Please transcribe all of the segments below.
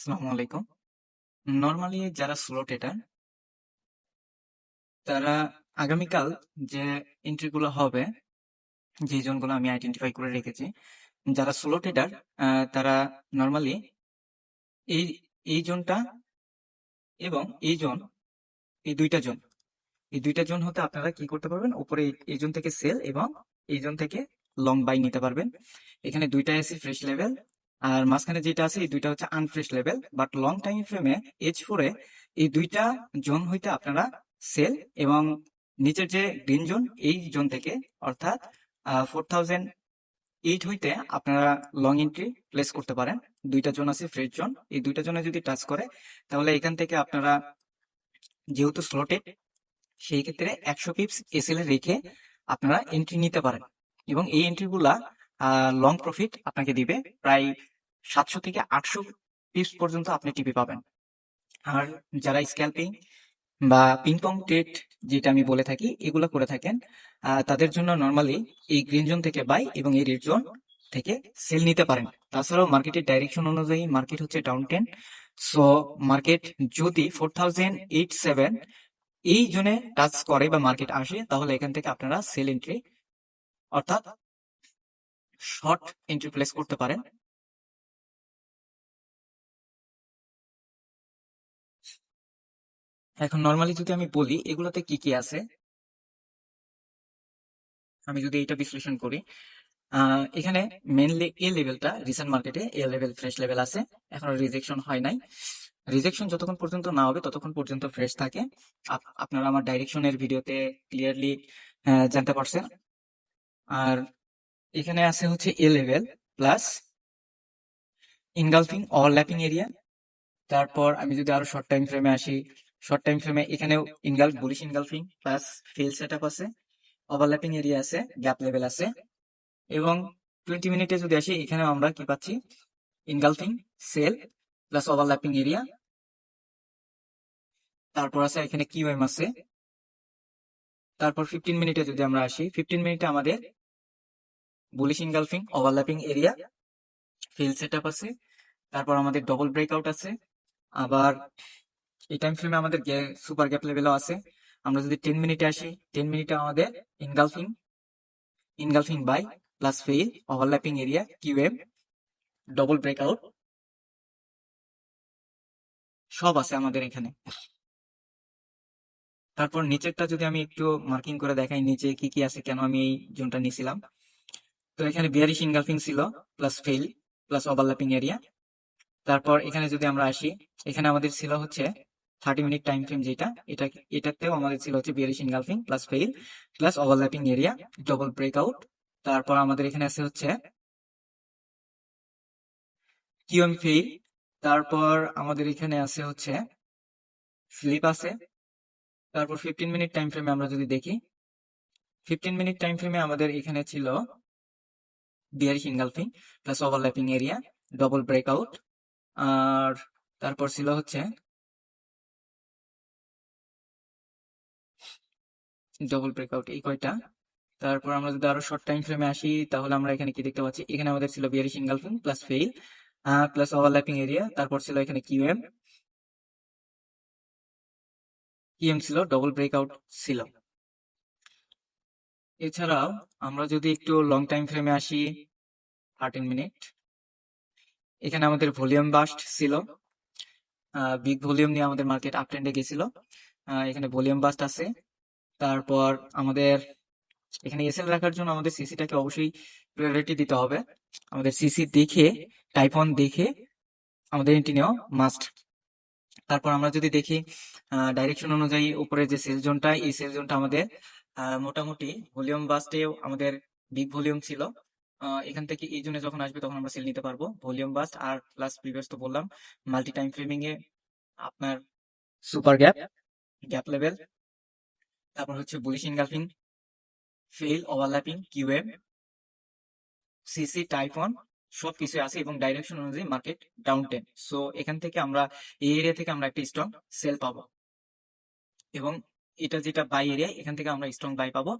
আসসালামু আলাইকুম। নর্মালি যারা স্লো ট্রেডার তারা আগামীকাল যে এন্ট্রিগুলো হবে, যে জোনগুলো আমি আইডেন্টিফাই করে রেখেছি, যারা স্লো ট্রেডার তারা নর্মালি এই এই জোনটা এবং এই জোন এই দুইটা জোন এই দুইটা জোন হতে আপনারা কি করতে পারবেন? উপরে এই- জোন থেকে সেল এবং এই জোন থেকে লং বাই নিতে পারবেন। এখানে দুইটা আছে ফ্রেশ লেভেল আর মাঝখানে যেটা আছে, এই দুইটা হচ্ছে unfresh level but long time ফ্রেমে এইচ ফোরে এই দুইটা জোন হইতে আপনারা সেল এবং নিচের যে গ্রিন জোন এই জোন থেকে অর্থাৎ ফোর থাউজেন্ড এইট হইতে আপনারা লং এন্ট্রি প্লেস করতে পারেন। দুইটা জোন আছে ফ্রেশ জোন এই দুইটা জোনে যদি টাচ করে, তাহলে এখান থেকে আপনারা যেহেতু স্লটেড সেই ক্ষেত্রে একশো পিপস এসএল রেখে আপনারা এন্ট্রি নিতে পারেন। এবং এই এন্ট্রিগুলা লং প্রফিট আপনাকে দিবে প্রায় সাতশো থেকে আটশো পিপস পর্যন্ত আপনি টিপি পাবেন। আর যারা স্ক্যাল্পিং বা পিংপং ট্রেড যেটা আমি বলে থাকি, এগুলো করে থাকেন তাদের জন্য নর্মালি এই গ্রিন জোন থেকে বাই এবং এই রেড জোন থেকে সেল নিতে পারেন। তাছাড়াও মার্কেটের ডাইরেকশন অনুযায়ী মার্কেট হচ্ছে ডাউন টেন সো মার্কেট যদি ফোর থাউজেন্ড এইট সেভেন এই জোনে টাচ করে বা মার্কেট আসে, তাহলে এখান থেকে আপনারা সেল এন্ট্রি অর্থাৎ শর্ট এন্ট্রি প্লেস করতে পারেন। এখন নর্মালি যদি আমি বলি, এগুলোতে কি কি আছে? আমি যদি এটা বিশ্লেষণ করি এখানে মেনলি এ লেভেলটা রিসেন্ট মার্কেটে এ লেভেল ফ্রেশ লেভেল আছে। এখনও রিজেকশন হয় নাই। রিজেকশন যতক্ষণ পর্যন্ত না হবে, ততক্ষণ পর্যন্ত ফ্রেশ থাকে। আপ- আপনারা আমার ডাইরেকশনের ভিডিওতে ক্লিয়ারলি জানতে পারছেন। আর এখানে আছে হচ্ছে A level plus engulfing overlapping area তারপর আমি যদি আরও শর্ট টাইম ফ্রেমে আসি শর্ট টাইম ফ্রেমে এখানেও ইনগাল bullish engulfing plus fail set up আছে। ওভারল্যাপিং এরিয়া আছে গ্যাপ লেভেল আছে। এবং টোয়েন্টি মিনিটে যদি আসি, এখানেও আমরা কি পাচ্ছি? Engulfing sell plus overlapping area তারপর আছে এখানে কিউএম আছে। তারপর ফিফটিন মিনিটে যদি আমরা আসি ফিফটিন মিনিটে আমাদের bullish engulfing overlapping area fill set আছে, তারপর আমাদের ডবল ব্রেকআউট আছে, আবার এই টাইম ফ্রেমে আমাদের সুপার গ্যাপ লেভেলও আছে। আমরা যদি টেন মিনিটে আসি টেন মিনিটে আমাদের engulfing engulfing buy plus fail overlapping area QM double breakout সব আছে আমাদের এখানে। তারপর নিচেরটা যদি আমি একটু মার্কিং করে দেখাই, নিচে কি কি আছে, কেন আমি এই জোনটা নিয়েছিলাম তো এখানে বিয়ারিশ ইনগালফিং ছিল plus fail plus overlapping area তারপর এখানে যদি আমরা আসি, এখানে আমাদের ছিল হচ্ছে থার্টি মিনিট টাইম ফ্রেম যেটা। এটা, এটাতেও আমাদের ছিল হচ্ছে bearish engulfing plus fail plus overlapping area double breakout তারপর আমাদের এখানে আছে হচ্ছে কিউএম ফেল তারপর আমাদের এখানে আছে হচ্ছে স্লিপ আছে। তারপর ফিফটিন মিনিট টাইম ফ্রেমে আমরা যদি দেখি ফিফটিন মিনিট টাইম ফ্রেমে আমাদের এখানে ছিল bearish engulfing plus overlapping area double breakout আর তারপর ছিল হচ্ছে ডবল ব্রেকআউট এই কয়টা। তারপর আমরা যদি আরও শর্ট টাইম ফ্রেমে আসি, তাহলে আমরা এখানে কি দেখতে পাচ্ছি? এখানে আমাদের ছিল bearish engulfing plus fail plus overlapping area তারপর ছিল এখানে কিউএম কিউএম ছিল ডবল ব্রেকআউট ছিল। এছাড়াও আমরা যদি একটু লং টাইম ফ্রেমে আসি থার্টিন মিনিট এখানে আমাদের ভলিউম বাস্ট ছিল। বিগ ভলিউম নিয়ে আমাদের মার্কেট আপ ট্রেন্ডে গেছিল। এখানে ভলিউম বাস্ট আছে। তারপর আমাদের, এখানে এসএল রাখার জন্য আমাদের সিসিটাকে অবশ্যই প্রায়োরিটি দিতে হবে। আমাদের সিসি দেখে টাইপ অন দেখে আমাদের এন্ট্রি নেওয়া মাস্ট তারপর আমরা যদি দেখি ডাইরেকশন অনুযায়ী উপরে যে সেল জোনটা এই সেল জোনটা আমাদের মোটামুটি ভলিউম বাস্টেও আমাদের বিগ ভলিউম ছিল। এখান থেকে এই জন্য যখন আসবে তখন আমরা সেল নিতে পারব। ভলিউম বাস্ট আর প্লাস প্রিভিয়াস তো বললাম মাল্টি টাইম ফ্রেমিং এ আপনার সুপার গ্যাপ গ্যাপ লেভেল তারপর হচ্ছে bullish engulfing fail overlapping QM CC type on সব কিছু আছে এবং ডাইরেকশন অনুযায়ী মার্কেট ডাউন টেন সো এখান থেকে আমরা এই এরিয়া থেকে আমরা একটা স্ট্রং সেল পাবো। এবং এটা যেটা বাই এরিয়া এখান থেকে আমরা স্ট্রং বাই পাবো।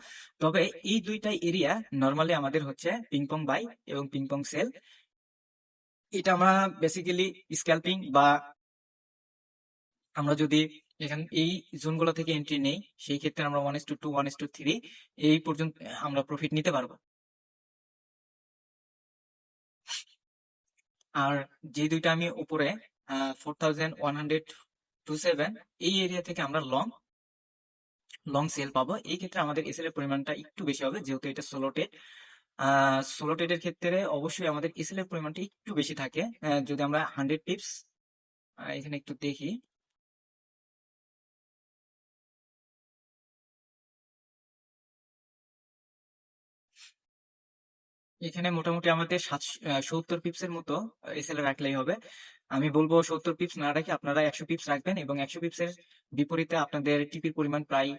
তবে এই দুইটা এরিয়া নর্মালি আমাদের হচ্ছে পিংপং বাই এবং পিংপং সেল এটা আমরা বেসিক্যালি স্ক্যাল্পিং বা আমরা যদি এখান, এই জোনগুলো থেকে এন্ট্রি নেই, সেই ক্ষেত্রে আমরা one S two two one S two three এই পর্যন্ত আমরা প্রফিট নিতে পারব। আর যে দুইটা আমি উপরে four thousand one hundred two seven এই এরিয়া থেকে আমরা লং লং সেল পাবো। এই ক্ষেত্রে আমাদের এসএল এর পরিমাণটা একটু বেশি হবে, যেহেতু এটা সোলোটেড সোলোটেড এর ক্ষেত্রে অবশ্যই আমাদের এসএল এর পরিমাণটা একটু বেশি থাকে। যদি আমরা হান্ড্রেড টিপস এখানে একটু দেখি। এখানে মোটামুটি আমাদের সত্তর পিপস এর মতো এসএল রাখলেই হবে। আমি বলব সত্তর পিপস না রাখে আপনারা একশো পিপস রাখবেন এবং একশো পিপস এর বিপরীতে আপনাদের টিপির পরিমাণ প্রায়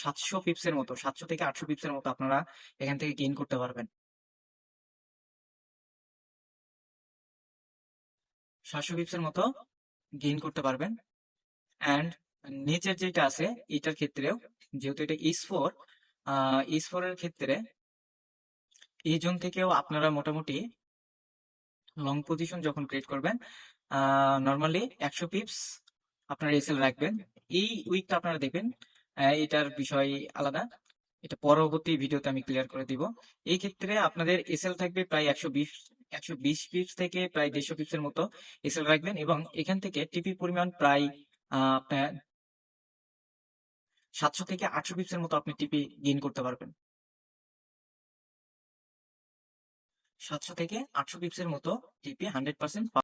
সাতশো পিপস এর মতো, সাতশো থেকে আটশো পিপস এর মতো আপনারা এখান থেকে গেইন করতে পারবেন। সাতশো পিপস এর মতো গেইন করতে পারবেন। অ্যান্ড নিচের যেটা আছে, এটার ক্ষেত্রেও, যেহেতু এটা ইস ফোর ইস ফোর এর ক্ষেত্রে এই জোন থেকেও আপনারা মোটামুটি লং পজিশন যখন ক্রিয়েট করবেন নর্মালি একশো পিপস আপনারা এসএল রাখবেন। এই উইকটা আপনারা দেখবেন এটার বিষয় আলাদা। এটা পরবর্তী ভিডিওতে আমি ক্লিয়ার করে দিব। এই ক্ষেত্রে আপনাদের এসএল থাকবে প্রায় একশো বিশ একশো বিশ পিপস থেকে প্রায় দেড়শো পিপস এর মতো এসএল রাখবেন এবং এখান থেকে টিপি পরিমাণ প্রায় আপনার সাতশো থেকে আটশো পিপস এর মতো আপনি টিপি গেইন করতে পারবেন। সাতশো থেকে আটশো পিপস এর মতো টিপি হান্ড্রেড পার্সেন্ট